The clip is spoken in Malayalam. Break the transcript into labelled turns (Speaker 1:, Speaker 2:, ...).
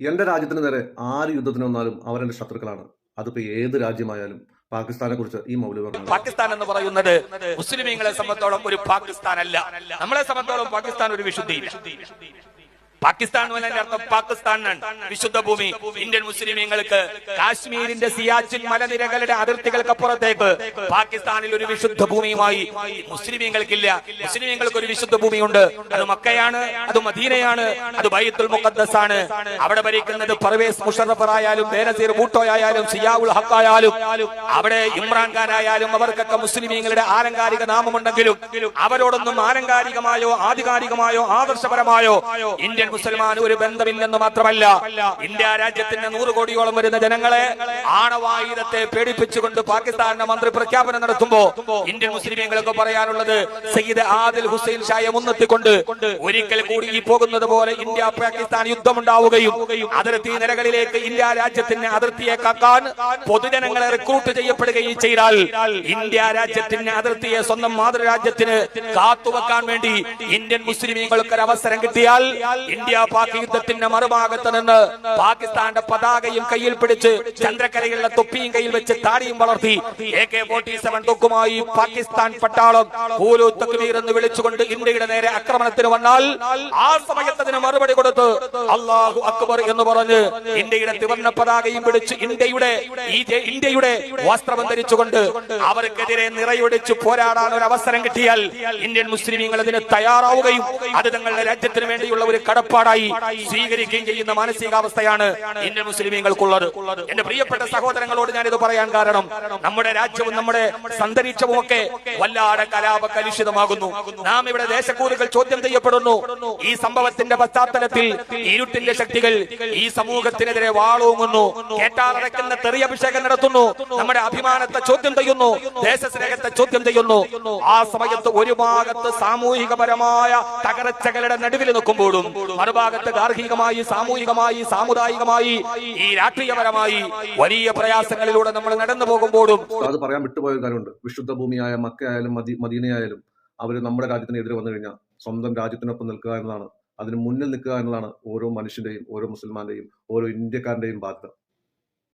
Speaker 1: എന്റെ രാജ്യത്തിന് നേരെ ആറ് യുദ്ധത്തിന് വന്നാലും അവരെന്റെ ശത്രുക്കളാണ്. അതിപ്പോ ഏത് രാജ്യമായാലും പാകിസ്ഥാനെ കുറിച്ച് ഈ മൗലി പറഞ്ഞു
Speaker 2: പാകിസ്ഥാൻ എന്ന് പറയുന്നത് മുസ്ലിമീങ്ങളെ സംബന്ധിച്ചോളം ഒരു പാകിസ്ഥാൻ അല്ല നമ്മളെ സംബന്ധിച്ചോളം പാകിസ്ഥാൻ ഒരു വിശുദ്ധിയില്ല പാകിസ്ഥാൻ അർത്ഥം പാകിസ്ഥാനാണ്. വിശുദ്ധ ഭൂമി. ഇന്ത്യൻ മുസ്ലിമീങ്ങൾക്ക് കാശ്മീരിന്റെ സിയാച്ചിൻ മലനിരകളുടെ അതിർത്തികൾക്ക് അപ്പുറത്തേക്ക് പാകിസ്ഥാനിൽ ഒരു വിശുദ്ധ ഭൂമിയുമായി മുസ്ലിമീങ്ങൾക്കില്ല. മുസ്ലിമീങ്ങൾക്ക് ഒരു വിശുദ്ധ ഭൂമിയുണ്ട്. അത് മക്കയാണ് അത് മദീനയാണ് അത് ബൈത്തുൽ മുഖദ്ദസ് ആണ് അവിടെ ഭരിക്കുന്നത് പർവേസ് മുഷറഫറായാലും ബേനസീർ ഭൂട്ടോ ആയാലും സിയാവുൽ ഹക്കായാലും അവിടെ ഇമ്രാൻഖാൻ ആയാലും അവർക്കൊക്കെ മുസ്ലിമീങ്ങളുടെ ആലങ്കാരിക നാമമുണ്ടെങ്കിലും അവരോടൊന്നും ആലങ്കാരികമായോ ആധികാരികമായോ ആദർശപരമായോ ഇന്ത്യൻ മുസൽമാൻ ഒരു ബന്ധമില്ലെന്ന് മാത്രമല്ല ഇന്ത്യ രാജ്യത്തിന്റെ നൂറ് കോടിയോളം വരുന്ന ജനങ്ങളെ ആണവായുധത്തെ പേടിപ്പിച്ചുകൊണ്ട് പാകിസ്ഥാന്റെ മന്ത്രി പ്രഖ്യാപനം നടത്തുമ്പോ ഇന്ത്യൻ മുസ്ലിമീങ്ങൾക്ക് പറയാനുള്ളത് സയ്യിദ് ആദിൽ ഹുസൈൻ ഷായെ മുന്നെത്തിക്കൊണ്ട് ഒരിക്കൽ കൂടി ഈ പോകുന്നത് പോലെ ഇന്ത്യ പാകിസ്ഥാൻ യുദ്ധമുണ്ടാവുകയും അതിർത്തി നിലകളിലേക്ക് ഇന്ത്യ രാജ്യത്തിന്റെ അതിർത്തിയെ കാക്കാൻ പൊതുജനങ്ങളെ റിക്രൂട്ട് ചെയ്യപ്പെടുകയും ചെയ്താൽ ഇന്ത്യ രാജ്യത്തിന്റെ അതിർത്തിയെ സ്വന്തം മാതൃരാജ്യത്തിന് കാത്തുവെക്കാൻ വേണ്ടി ഇന്ത്യൻ മുസ്ലിമീങ്ങൾക്ക് ഒരു അവസരം കിട്ടിയാൽ ഇന്ത്യ പാക് യുദ്ധത്തിന്റെ മറുഭാഗത്ത് നിന്ന് പാകിസ്ഥാന്റെ പതാകയും കയ്യിൽ പിടിച്ച് ചന്ദ്രക്കരയിലുള്ള തൊപ്പിയും കയ്യിൽ വെച്ച് താടിയും വളർത്തി എ കെ ഫോർട്ടി സെവൻ തൊക്കുമായി പാകിസ്ഥാൻ പട്ടാളം കൂലു എന്ന് വിളിച്ചുകൊണ്ട് ഇന്ത്യയുടെ നേരെ ആക്രമണത്തിന് വന്നാൽ ആ സമയത്ത് അതിന് മറുപടി കൊടുത്ത് അള്ളാഹു അക്ബർ എന്ന് പറഞ്ഞ് ഇന്ത്യയുടെ തിവർണ പതാകയും പിടിച്ച് ഇന്ത്യയുടെ ഇന്ത്യയുടെ വസ്ത്രം ധരിച്ചുകൊണ്ട് അവർക്കെതിരെ നിറയൊടിച്ച് പോരാടാൻ ഒരു അവസരം കിട്ടിയാൽ ഇന്ത്യൻ മുസ്ലിമീങ്ങൾ അതിന് തയ്യാറാവുകയും അത് തങ്ങളുടെ രാജ്യത്തിന് വേണ്ടിയുള്ള ഒരു കടപ്പാടായി സ്വീകരിക്കുകയും ചെയ്യുന്ന മാനസികാവസ്ഥയാണ് ഇന്ത്യൻ മുസ്ലിമീങ്ങൾക്കുള്ളത്. എന്റെ പ്രിയപ്പെട്ട സഹോദരങ്ങളോട് ഞാനിത് പറയാൻ കാരണം നമ്മുടെ രാജ്യവും നമ്മുടെ സന്തരീക്ഷവും ഒക്കെ വല്ലാതെ കലാപ കലുഷിതമാകുന്നു നാം ഇവിടെ ദേശക്കൂറുകൾ ചോദ്യം ചെയ്യപ്പെടുന്നു. ഈ സംഭവത്തിന്റെ പശ്ചാത്തലത്തിൽ ഇരുട്ടിന്റെ ശക്തികൾ ഈ സമൂഹത്തിനെതിരെ വാളോങ്ങുന്നു. കേട്ടാറടക്കുന്ന തെറിയഭിഷേകം നടത്തുന്നു. നമ്മുടെ അഭിമാനത്തെ ചോദ്യം ചെയ്യുന്നു. ദേശസ്നേഹത്തെ ചോദ്യം ചെയ്യുന്നു. ആ സമയത്ത് ഒരു ഭാഗത്ത് സാമൂഹികപരമായ തകർച്ചകളുടെ നടുവിൽ നിൽക്കുമ്പോഴും മറുഭാഗത്ത് ഗാർഹികമായി സാമൂഹികമായി സാമുദായികമായി ഈ രാഷ്ട്രീയപരമായി വലിയ പ്രയാസങ്ങളിലൂടെ നമ്മൾ നടന്നു പോകുമ്പോഴും
Speaker 1: അത് പറയാൻ വിട്ടുപോയ കാര്യമുണ്ട്. വിശുദ്ധ ഭൂമിയായ മക്കയായാലും മദീ മദീനയായാലും അവർ നമ്മുടെ രാജ്യത്തിന് എതിരെ വന്നു കഴിഞ്ഞാൽ സ്വന്തം രാജ്യത്തിനൊപ്പം നിൽക്കുക എന്നതാണ്. അതിന് മുന്നിൽ നിൽക്കുക എന്നതാണ് ഓരോ മനുഷ്യന്റെയും ഓരോ മുസൽമാന്റെയും ഓരോ ഇന്ത്യക്കാരന്റെയും ബാധ്യത.